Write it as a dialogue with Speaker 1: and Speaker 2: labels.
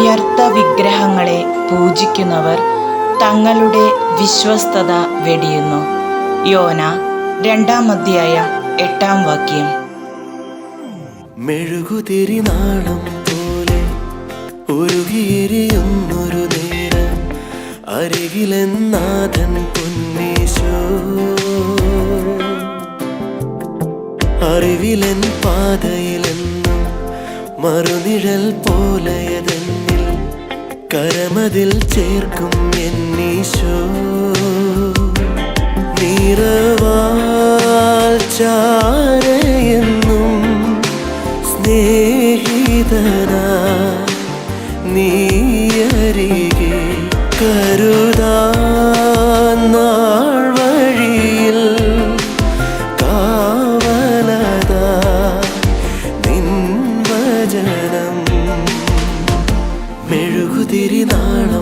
Speaker 1: വ്യർത്ഥ വിഗ്രഹങ്ങളെ പൂജിക്കുന്നവർ തങ്ങളുടെ വിശ്വസ്തത വെടിയുന്നു. യോന രണ്ടാം അധ്യായം എട്ടാം വാക്യം.
Speaker 2: മെഴുകുതിരി നാളം പോലെ ഒരുകിയെരിയുന്നൊരു നേരം അരികിലെന്നാഥൻ പൊന്നീശോ. അറിവിലെൻ പാതയിലെന്നും മറുനിഴൽ പോലെയതെന്നിൽ കരമതിൽ ചേർക്കും എന്നീശോ. നിറവാൽ ചാരയെന്നും സ്നേഹിതനാ നീയരികെ കരുതാ നാൾ മെഴുകുതിരി നാളം.